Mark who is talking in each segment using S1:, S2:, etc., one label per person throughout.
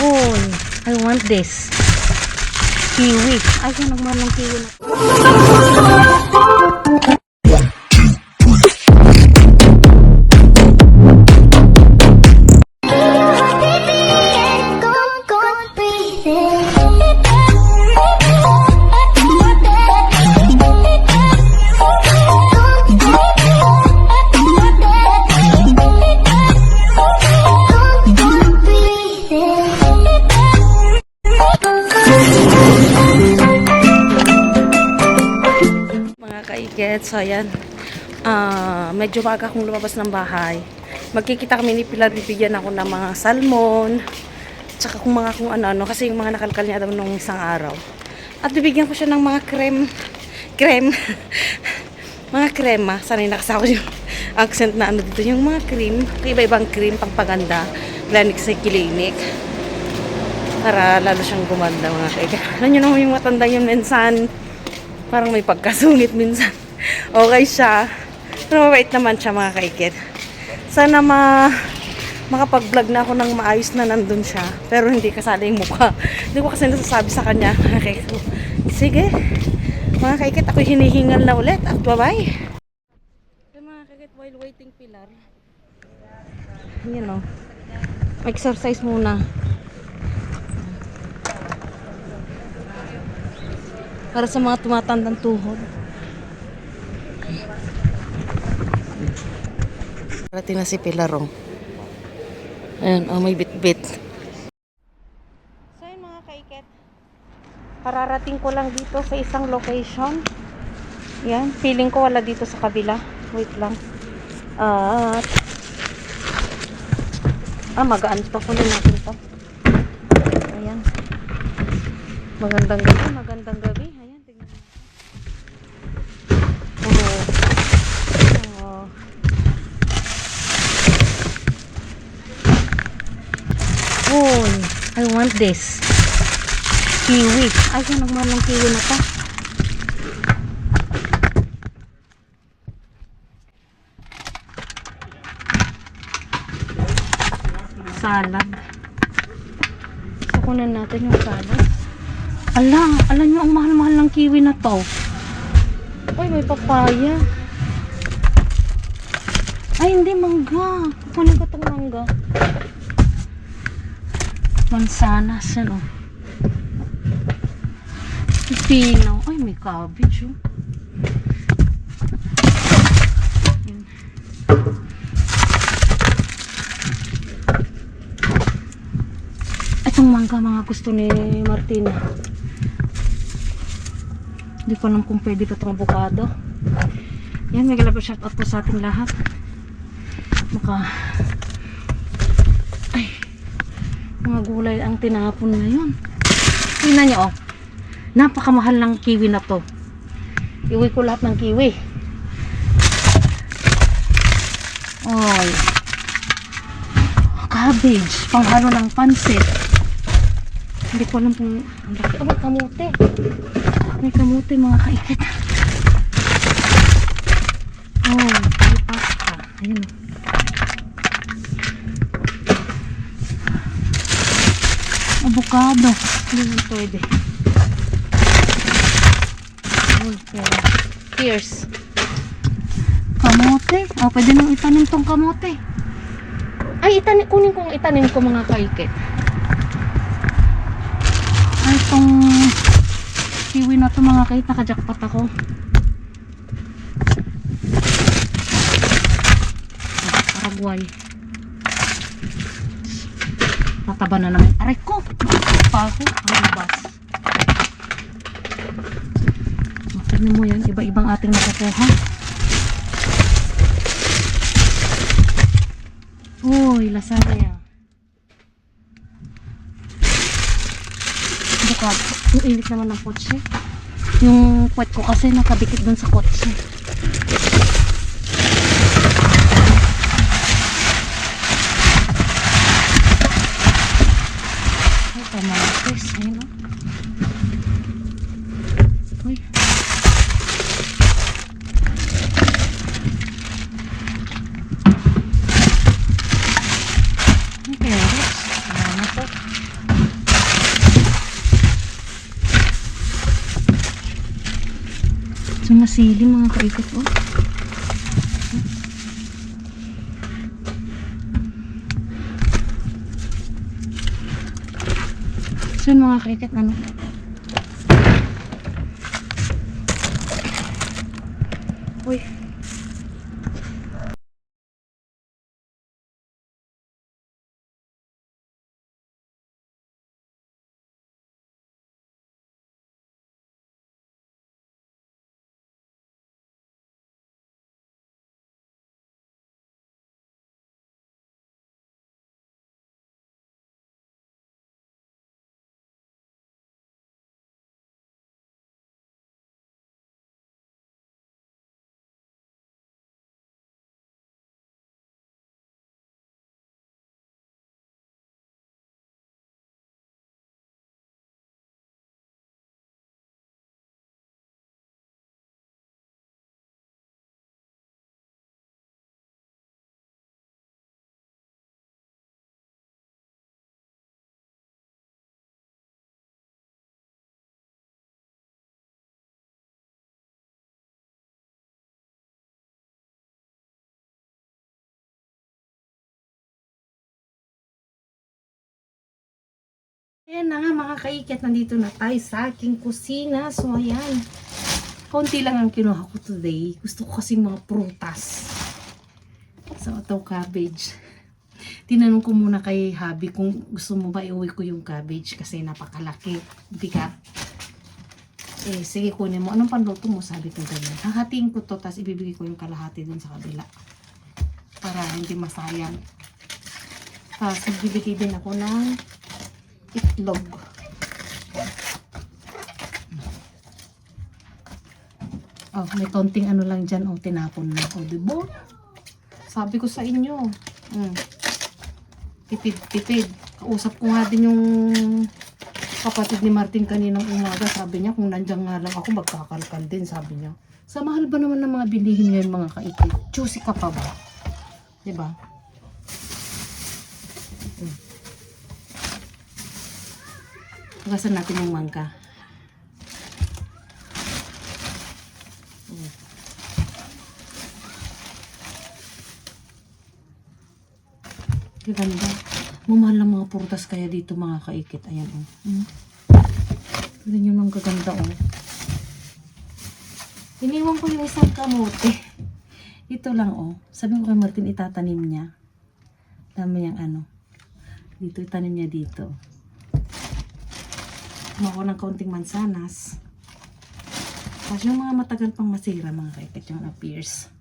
S1: Oh, I want this. Kiwi. Ay, siya nagmahal ng kiwi na. Medyo baga akong lumabas ng bahay. Magkikita kami ni Pilar, bibigyan ako ng mga salmon, tsaka kung mga kung ano-ano, kasi yung mga nakalkal niya daw nung isang araw. At bibigyan ko siya ng mga krem, krem, mga krema. Sanay nakasako yung accent na ano dito, yung mga cream, iba-ibang cream, pangpaganda, Clinic sa clinic. Para lalo siyang gumanda mga kaibigan. Alam niyo naman yung matanda yun minsan, parang may pagkasungit minsan. okay siya. Pero mabait naman siya mga kaikit. Sana ma makapag-vlog na ako ng maayos na nandun siya. Pero hindi kasali yung mukha. Hindi ko kasi nasasabi sa kanya. Kaikit. Sige. Mga kaikit, ako hinihingal na ulit. At bye-bye. Okay, mga kaikit, while waiting pilar. Yan o. Exercise muna. Para sa mga tumatandang tuhod. Parating na si Pilarong. Ayan, oh, may bit-bit. So yun mga kaiket. Kararating ko lang dito sa isang location. Yan, feeling ko wala dito sa kabila. Wait lang. At ah, magaan to. Kunin natin to. Ayan. Magandang gabi, magandang gabi. Ayan, tignan natin. Oh. Oh. Oh, I want this. Kiwi. Ay, siya nagmahal ng kiwi na to. Salad. So, kunan natin yung salad. Ala, alam nyo, ang mahal-mahal ng kiwi na to. Uy, may papaya. Ay, hindi, mangga. Kunin ko itong mangga. Mansanas, ano. Pipino. Ay, may cabbage, oh. Yun. Itong mangga, mga gusto ni Martina. Hindi ko alam kung pwede pa itong avocado. Yan, may galap shout out po sa ating lahat. Maka ay mga gulay ang tinapon ngayon. Tingnan niyo oh. Napakamahal ng kiwi na to. Iwi ko lahat ng kiwi. Oy. Cabbage. Panghalo ng pansit. Hindi ko alam kung ang laki. Oh, kamote. May kamote mga kaikit. Oh, may pasta. Ayun. Avocado. Hindi mo pwede. Cheers. Kamote. Oh, pwede nang itanim tong kamote. Ay, itanim, kunin kong itanim ko mga kaikit. Ay, itong kiwi na to mga kait, nakajakpat ako. Paraguay. Tataba na naman. Aray ko! Pa ako. Ang bas. Tignan mo yan. Iba-ibang ating nakukuha. Uy, lasagna. Bukad. Yung init naman ng kotse. Yung puwet ko kasi nakadikit dun sa kotse. guys. Ayun o. Oh. Uy. Ay, carrots. Mga kaikot. Oh. Mga kaikit, ano? Ayan na nga mga kaikit, nandito na tayo sa aking kusina. So ayan, konti lang ang kinuha ko today. Gusto ko kasing mga prutas. So ito cabbage. Tinanong ko muna kay Habi kung gusto mo ba iuwi ko yung cabbage kasi napakalaki. Bigat. Eh, sige kunin mo. Anong panluto mo? Sabi ko ganyan. Hahatiin ko to, tapos ibibigay ko yung kalahati dun sa kabila. Para hindi masayang. Tapos magbibigay din ako ng itlog. Oh, may konting ano lang dyan. Oh, tinapon na. Oh, diba? Sabi ko sa inyo. Mm. Tipid, tipid. Kausap ko nga din yung kapatid ni Martin kaninang umaga. Sabi niya, kung nandiyan nga lang ako, magkakalkal din. Sabi niya. Sa mahal ba naman ng mga bilihin ngayon mga kaikit? Choosy ka pa ba? Diba? Hugasan natin yung mangga. Mm. Gaganda. Mamahal ng mga prutas kaya dito mga kaikit. Ayan o. Oh. Mm. Tignan nyo ng gaganda o. Oh. Iniwan ko yung isang kamote. Ito lang o. Oh. Sabi ko kay Martin itatanim niya. Dami niyang ano. Dito itanim niya dito. Kumuha ko ng kaunting mansanas. Tapos yung mga matagal pang masira, mga kaikit yung appears.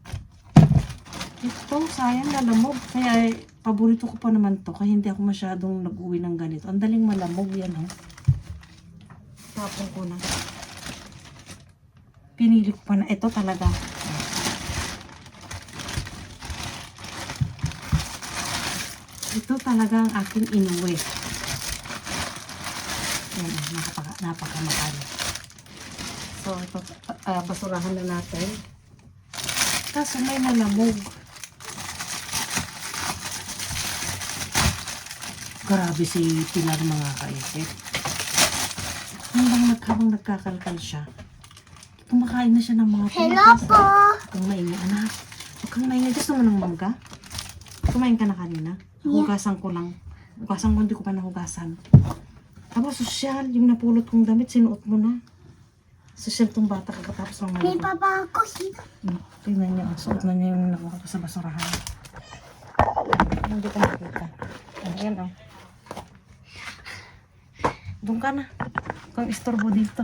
S1: Ito, sayang lalamog. Kaya eh, paborito ko pa naman to. Kaya hindi ako masyadong nag-uwi ng ganito. Ang daling malamog yan, oh. Tapon ko na. Pinili ko pa na. Ito talaga. Ito talaga ang aking inuwi. Yan, napaka, napakamahal. So, ito, ah, basurahan na natin. Kaso may malamog. Grabe si Pilar mga kaisip. Hanggang naghabang nagkakalkal siya. Kumakain na siya ng mga
S2: Hello po!
S1: Huwag kang maingay, anak. Huwag kang maingay. Gusto mo ng mangga? Kumain ka na kanina? Hugasan ko lang. Hugasan ko, hindi ko pa nahugasan. Tapos sosyal, yung napulot kong damit, sinuot mo na. Sosyal tong bata kakatapos ng
S2: May
S1: maligo.
S2: baba ako hito.
S1: Hmm, tingnan niya, suot na niya yung nakuha ko sa basurahan. Hindi ka nakita. Ayan, oh. Doon ka na. Kung istorbo dito.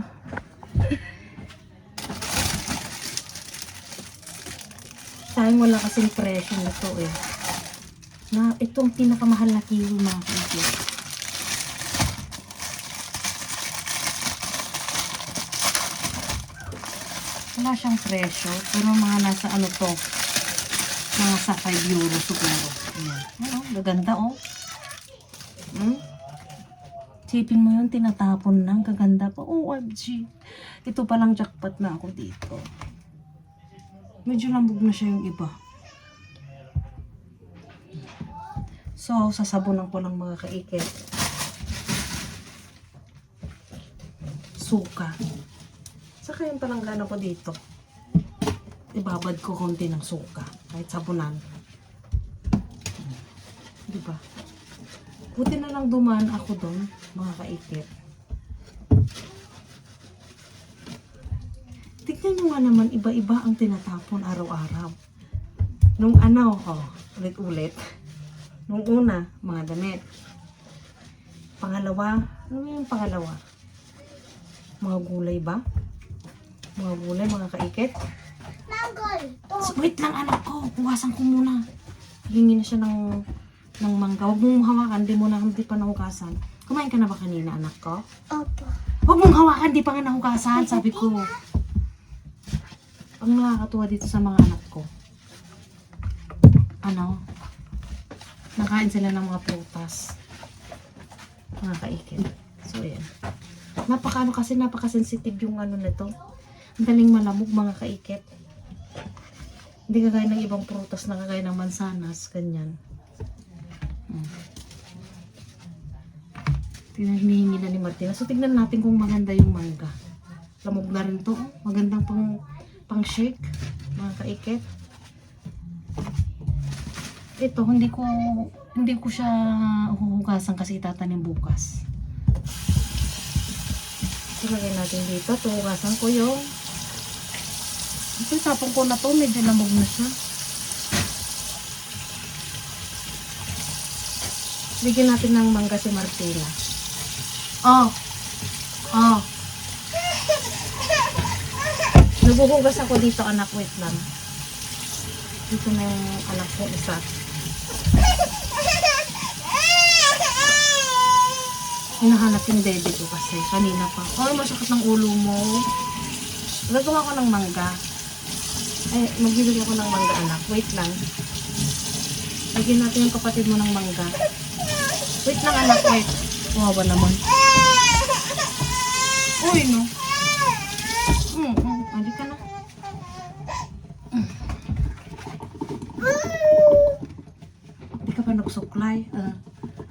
S1: Sayang wala kasing presyo na to eh. Na, itong pinakamahal na kiwi mga kapatid. Wala siyang presyo, pero mga nasa ano to, mga sa 5 euro siguro. Ayan. Ano, gaganda oh. Hmm? Sipin mo yun, tinatapon lang, gaganda pa. OMG. Ito palang jackpot na ako dito. Medyo lambog na siya yung iba. So, sasabunan ko lang mga kaikit. Suka. Saka yung palanggana ko dito. ibabad ko konti ng suka. Kahit sabunan. Di ba? Buti na lang dumaan ako doon, mga kaikit. Tignan nyo nga naman, iba-iba ang tinatapon araw-araw. Nung ano, oh, ulit-ulit. Nung una, mga damit. Pangalawa, ano yung pangalawa? Mga gulay ba? Mga gulay, mga kaikit? So, wait lang anak ko, buwasan ko muna. Hingi na siya ng, ng mangga. Huwag mong hawakan, di mo na, hindi pa nahugasan. Kumain ka na ba kanina, anak ko?
S2: Opo.
S1: Huwag mong hawakan, di pa nga nahugasan, sabi ko. Ang nakakatuwa dito sa mga anak ko. Ano? Nakain sila ng mga prutas. Mga kaikit. So, ayan. Napaka ano kasi, napaka-sensitive yung ano nito. Ang daling malamog mga kaikit. Hindi kagaya ng ibang prutas na kagaya ng mansanas, ganyan. Hmm. Hinihingi na ni Martina. So, tignan natin kung maganda yung mangga. Lamog na rin to. Magandang pang, pang shake. Mga kaikit. Ito, hindi ko, hindi ko siya huhugasan kasi itatanim bukas. So, natin dito. Tuhugasan ko yung ito, tapong ko na to. Medyo lamog na siya. Bigyan natin ng mangga si Martina. Oh. Oh. Naguhugas ako dito, anak. Wait lang. Dito na yung anak ko isa. Hinahanap yung dede ko kasi. Kanina pa. Oh, masakit ng ulo mo. Gagawa ko ng mangga. Eh, magbibili ako ng mangga, anak. Wait lang. Lagyan natin yung kapatid mo ng mangga. Wait lang, anak. Wait. Wawa naman. Uy, no. Mm, mm. Andi ka na. Mm. Hindi ka pa nagsuklay. Ah,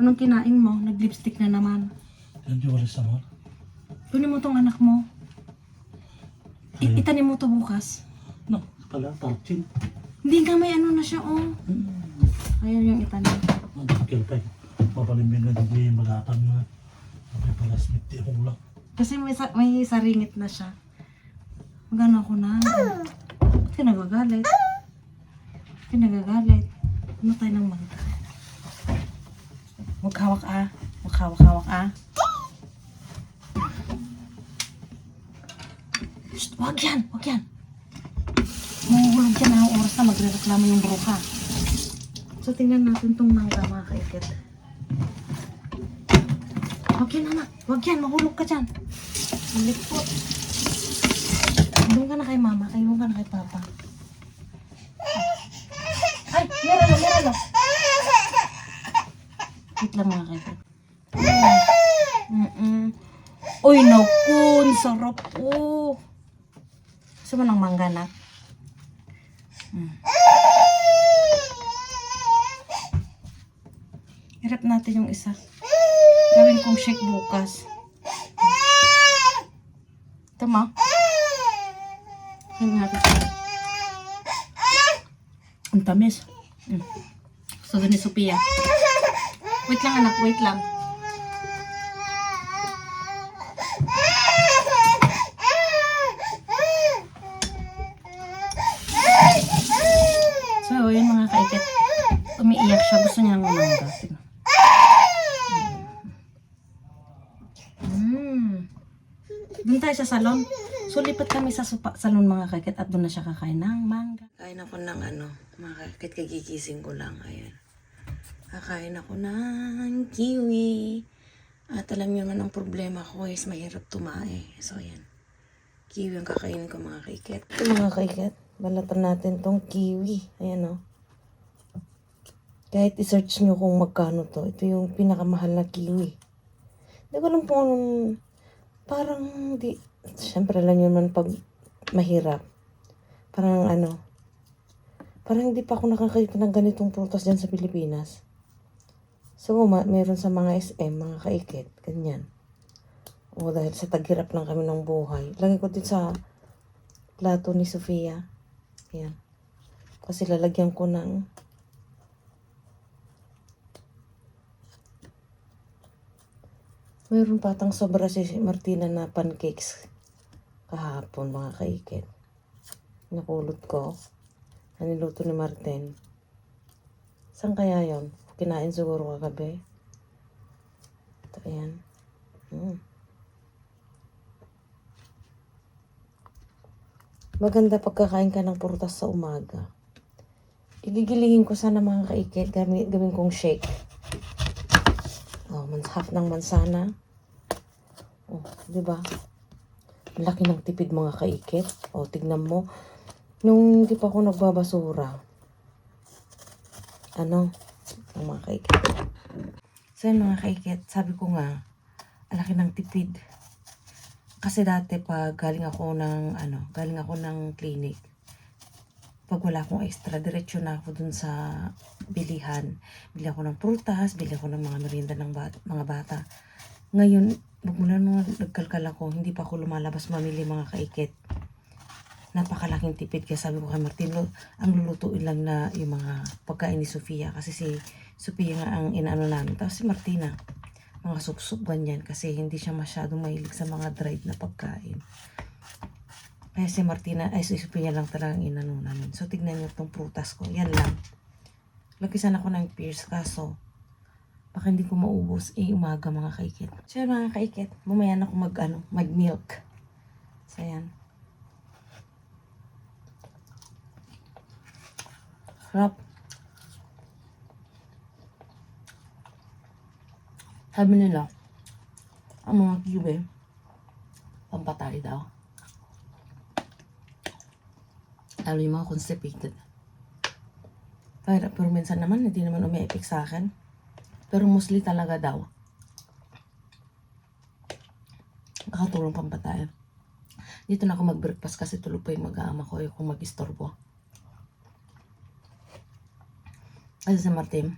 S1: anong kinain mo? Nag-lipstick na naman.
S3: Yan di wala sama.
S1: Kunin mo tong anak mo. I- itanim mo to bukas.
S3: Pala, tarchin.
S1: Hindi nga may ano na siya, oh. Ayan yung itanim.
S3: Magkakil tayo. Mapalimbing na di malatan na. Abay pala smiti akong lang.
S1: Kasi may, sa- may saringit na siya. Magano ako na. Ba't ka nagagalit? Ba't ka nagagalit? Ano tayo ng mga? Huwag hawak ah. Huwag hawak-hawak ah. Shh, wag yan, wag yan. Na magre-reklamo yung bruha. So, tingnan natin tong mangga mga kaikit. Wag yan anak, wag yan, mahulog ka dyan. Ang lipot. Doon ka na kay mama, kayo ka na kay papa. Ay, meron na, meron na. Wait lang mga kaikit. Mm-mm. Uy, nakun, sarap po. Gusto mo ng mangga na? Mm. Hirap natin yung isa. Gawin kong shake bukas. Ito ma. Hingin natin. Ang tamis. Mm. Gusto ni Sophia. Wait lang anak, wait lang. So, yun mga kaikit. Umiiyak siya. Gusto niya ng mangga. Tingnan. Mm. Doon tayo sa salon. So, lipat kami sa supa, salon mga kakit at doon na siya kakain ng mangga. Kain ako ng ano, mga kakit, kagigising ko lang. Ayan. Kakain ako ng kiwi. At alam niyo man ang problema ko is mahirap tumae. So, ayan. Kiwi ang kakainin ko mga kaikit. Ito mga kaikit, balatan natin tong kiwi. Ayan o. Kahit i-search nyo kung magkano to, ito yung pinakamahal na kiwi. Hindi ko alam po anong, parang di, syempre alam nyo naman pag mahirap. Parang ano, parang hindi pa ako nakakita ng ganitong prutas dyan sa Pilipinas. So, ma- meron sa mga SM, mga kaikit, ganyan. O dahil sa taghirap lang kami ng buhay. Lagay ko din sa plato ni Sofia. Yan. Kasi lalagyan ko ng Mayroon patang sobra si Martina na pancakes kahapon mga kaikit. Napulot ko. Naniluto ni Martin. Saan kaya yon? Kinain siguro kagabi. Ito, ayan. Mm. Maganda pagkakain ka ng prutas sa umaga. Igigilihin ko sana mga kaikit. Gawin, gawin kong shake. Oh, half ng mansana. Oh, di ba? Laki ng tipid mga kaikit. Oh, tignan mo. Nung hindi pa ako nagbabasura. Ano? Ang mga kaikit. So yun mga kaikit, sabi ko nga, laki ng tipid. Kasi dati pag galing ako ng, ano, galing ako ng clinic, pag wala akong extra, diretso na ako dun sa bilihan. Bili ako ng prutas, bili ako ng mga merienda ng bat- mga bata. Ngayon, magmula nung nagkalkal ako, hindi pa ako lumalabas mamili mga kaikit. Napakalaking tipid kaya sabi ko kay Martin, "Lo, ang lulutuin lang na yung mga pagkain ni Sofia kasi si Sofia nga ang inaano namin. Tapos si Martina, mga sup-sup ganyan kasi hindi siya masyadong mahilig sa mga dried na pagkain. Kaya si Martina, ay si Sophia lang talagang inano namin. So, tignan niyo itong prutas ko. Yan lang. Lakisan ako ng pears kaso baka hindi ko maubos eh umaga mga kaikit. So, yan, mga kaikit. Mamaya na ako mag, ano, mag milk. So, yan. Sarap. Sabi nila, ang mga kiwi, pampatay daw. Lalo yung mga constipated. Pero, pero minsan naman, hindi naman umi-epic sa akin. Pero mostly talaga daw. Nakatulong pampatay. Dito na ako mag-breakfast kasi tulog pa yung mag-aama ko kung mag-istorbo. Kasi si Martin,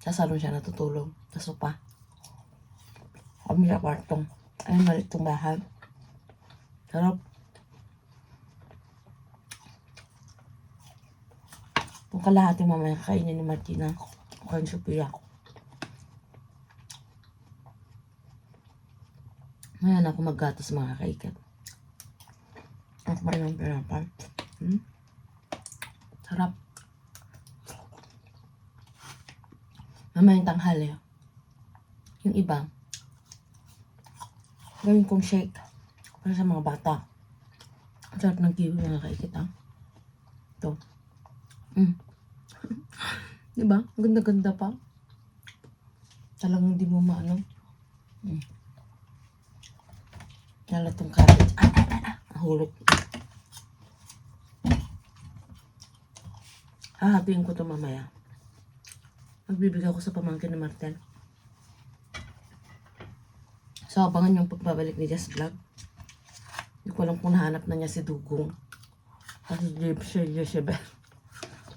S1: sa salon siya natutulog. Sa sopa. Kami sa kwartong. Ayun, malit tong bahay. Sarap. Kung kalahati mamaya kakainin ni Martina, kakain Sophia. Ngayon ako maggatas mga kaikat. Ako pa ng pinapal. Hmm? Sarap. Mamaya yung tanghali. Yung iba, gawin kong shake para sa mga bata. Ang sarap ng kiwi mga kaikit ah. Ito. Mm. diba? Ang Ganda-ganda pa. Talagang hindi mo maano. Mm. Lalo tong cabbage. Ah, ah, ah, ah. Nahulog. Hahatiin ko to mamaya. Magbibigay ako sa pamangkin ni Martel. So, abangan yung pagbabalik ni Jess Vlog. Hindi ko alam kung nahanap na niya si Dugong. Kasi Jeb siya, Jezebel.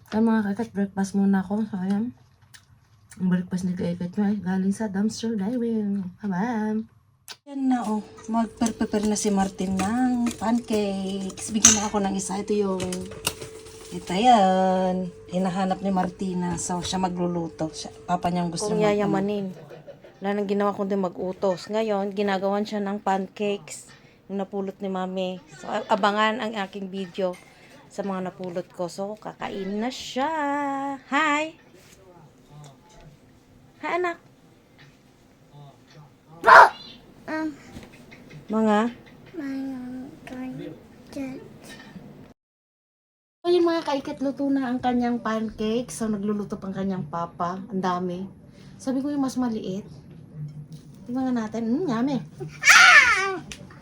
S1: Kaya mga kakat, breakfast muna ako. So, ayan. Ang breakfast ni Kaikat nyo galing sa dumpster diving. Bye-bye! Yan na oh. Mag-prepare na si Martin ng pancakes. Bigyan mo ako ng isa. Ito yung... Ito yan. Hinahanap ni Martina. So, siya magluluto. Siya, papa niyang gusto
S2: Kung yayamanin. Wala nang ginawa kundi mag-utos. Ngayon, ginagawan siya ng pancakes. Yung napulot ni mami. So, abangan ang aking video sa mga napulot ko. So, kakain na siya. Hi! Hi, anak. Mga?
S1: Ayun mga kaikat, luto na ang kanyang pancake. So, nagluluto pang kanyang papa. Ang dami. Sabi ko yung mas maliit. Tingnan nga natin. Mm, yummy.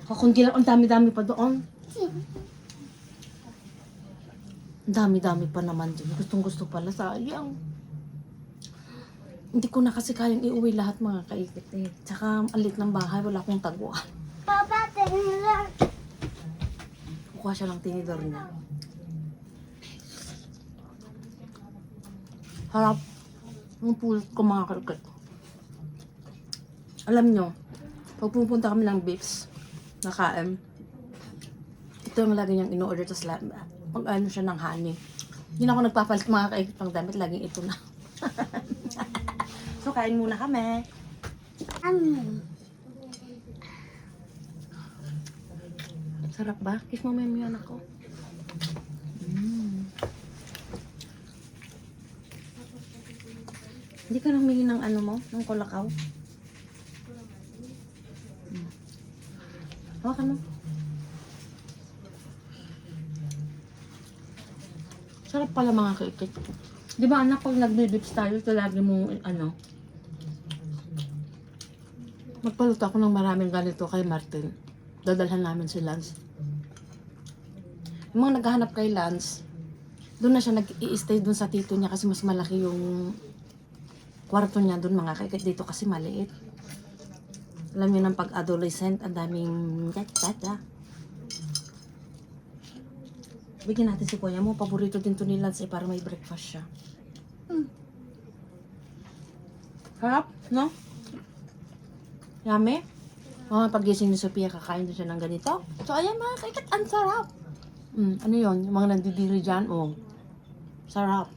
S1: Kakunti lang. Ang dami-dami pa doon. Ang dami-dami pa naman dyan. Gustong gusto pala. Sayang. Hindi ko na kasi kayang iuwi lahat mga kaikit eh. Tsaka alit ng bahay. Wala akong taguan.
S4: Papa, tingnan.
S1: Kukuha siya ng tinidor niya. Harap. Ang pulot ko mga karkat. Alam nyo, pag pupunta kami ng beefs, nakain, ito yung lagi niyang in-order, tapos pag ano siya ng honey. Hindi na ako nagpapalit mga kaikit ng damit. Laging ito na. kain muna kami.
S2: Um,
S1: Sarap ba? Kiss mo may anak ko. Mm. Hindi ka nang ng ano mo? Ng kolakaw? Mm. Hawakan mo. Sarap pala mga kaikit. Di ba anak, pag nagbe-dips tayo, ito lagi mong ano, magpaluto ako ng maraming ganito kay Martin. Dadalhan namin si Lance. Yung mga naghahanap kay Lance, doon na siya nag-i-stay doon sa tito niya kasi mas malaki yung kwarto niya doon mga kaikit dito kasi maliit. Alam niyo ng pag-adolescent, ang daming tata. Bigyan natin si kuya mo. Paborito din to ni Lance eh, para may breakfast siya. Mm. Harap, no? Yummy? Oh, pagising ni Sophia, kakain siya ng ganito. So, ayan mga kaikat, ang sarap. Mm, ano yon Yung mga nandidiri dyan, oh. Sarap.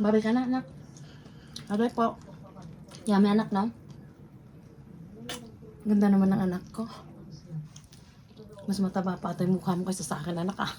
S1: Babay ka na, anak. Babay po. Yummy, anak, no? Ganda naman ng anak ko. Mas mataba pa ito yung mukha mo kaysa sa akin, anak, ah.